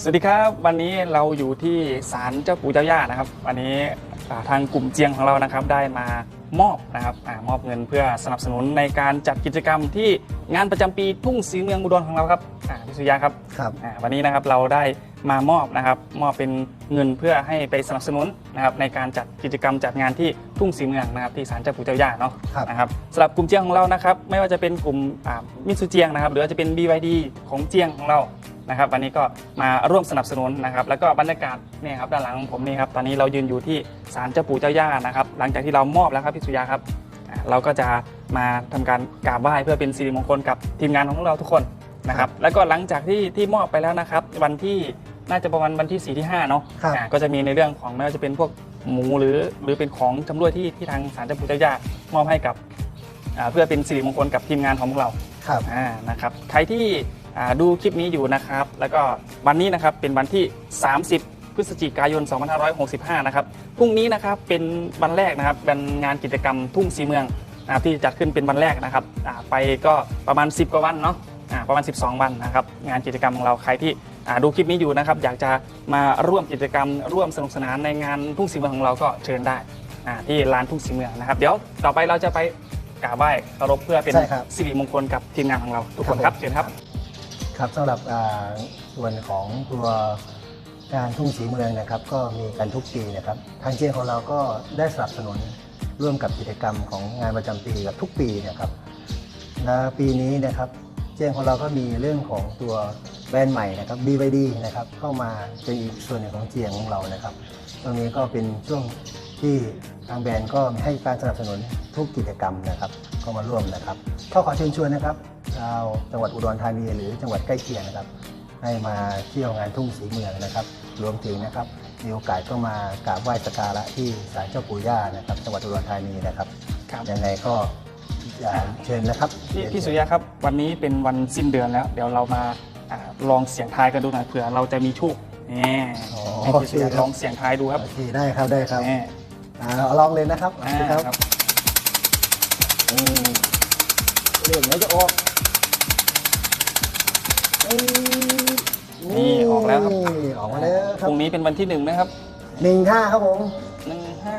สวัสดีครับวันนี้เราอยู่ที่ศาลเจ้าปู่เจ้าย่านะครับวันนี้อ่าทางกลุ่มเจียงของเรานะครับได้มามอบนะครับอามอบเงินเพื่อสนับสนุนในการจัดกิจกรรมที่งานประจำปีทุ่งสีเมืองอุดรของเราครับอ่าพี่สุริยาครับครับ อ่าวันนี้นะครับเราได้มามอบนะครับมอบเป็นเงินเพื่อให้ไปสนับสนุนนะครับในการจัดกิจกรรมจัดงานที่ทุ่งสีเมืองนะครับที่ศาลเจ้าปู่เจ้าย่าเนาะ ครับ นะครับสำหรับกลุ่มเจียงของเรานะครับไม่ว่าจะเป็นกลุ่มอ่ามิตซูเจียงนะครับหรือว่าจะเป็น BYD ของเจียงของเรา นะครับวันนี้ก็มาร่วมสนับสนุนนะครับ แล้วก็บรรยากาศเนี่ยครับด้านหลังของผมนี่ครับตอนนี้เรายืนอยู่ที่ศาลเจ้าปู่เจ้าย่านะครับ หลังจากที่เรามอบแล้วครับพี่สุริยาครับอ่าเราก็จะมาทำการกราบไหว้เพื่อเป็นสิริมงคลกับทีมงานของเราทุกคนนะครับ แล้วก็หลังจากที่ที่มอบไปแล้วนะครับ วันที่น่าจะประมาณวันที่4ที่5เนาะครับ อ่าก็จะมีในเรื่องของไม่ว่าจะเป็นพวกหมูหรือหรือเป็นของจำรวยที่ที่ทางศาลเจ้าปู่เจ้าย่ามอบให้กับอ่าเพื่อเป็นสิริมงคลกับทีมงานของพวกเรา ครับ อ่านะครับใครที่อ่า ดูคลิปนี้อยู่นะครับ แล้วก็วันนี้นะครับเป็นวันที่ 30 พฤศจิกายน 2565 นะครับ พรุ่งนี้นะครับเป็นวันแรกนะครับเป็นงานกิจกรรมทุ่งสีเมืองนะครับที่จัดขึ้นเป็นวันแรกนะครับอ่าไปก็ประมาณ 10 กว่าวันเนาะอ่าประมาณ 12 วันนะครับ งานกิจกรรมของเราใครที่อ่าดูคลิปนี้อยู่นะครับ อยากจะมาร่วมกิจกรรม ร่วมสนุกสนานในงานทุ่งสีเมืองของเราก็เชิญได้อ่าที่ลานทุ่งสีเมืองนะครับ เดี๋ยวต่อไปเราจะไปกราบไหว้เคารพเพื่อเป็นใช่ครับสิริมงคลกับทีมงานของเราทุกคนครับเชิญครับ ครับสำหรับอ่าส่วนของตัวงานทุ่งสีเมืองนะครับ ก็มีกันทุกปีนะครับ ทางเจียงของเราก็ได้สนับสนุนร่วมกับกิจกรรมของงานประจำปีกับทุกปีนะครับและปีนี้นะครับเจียงของเราก็มีเรื่องของตัวแบรนด์ใหม่นะครับ BYD นะครับเข้ามาเป็นอีกส่วนหนึ่งของเจียงของเรานะครับ ตรงนี้ก็เป็นช่วงที่ทางแบรนด์ก็ให้การสนับสนุนทุกกิจกรรมนะครับ ก็มาร่วมนะครับก็ขอเชิญชวนนะครับ ชาว จังหวัดอุดรธานีหรือจังหวัดใกล้เคียงนะครับ ให้มาเที่ยวงานทุ่งสีเมืองนะครับ รวมถึงนะครับมีโอกาสก็มากราบไหว้สักการะที่ศาลเจ้าปู่ย่านะครับ จังหวัดอุดรธานีนะครับครับ ยังไงก็อย่าเชิญนะครับพี่พี่สุริยะครับ วันนี้เป็นวันสิ้นเดือนแล้ว เดี๋ยวเรามาอาลองเสียงทายกันดูหน่อยเผื่อเราจะมีโชคนี่อ๋อให้พี่สุริยะโอเคครับลองเสียงทายดูครับโอเคได้ครับได้ครับนี่อ่าเอาลองเลยนะครับอ่าครับครับ อืมเรื่องไหนจะออกอืม นี่ออกแล้วครับ นี่ออกมาแล้วคพรับรุ่งนี้เป็นวันที่หนึ่งนะครับ หนึ่งห้าครับผม หนึ่งห้า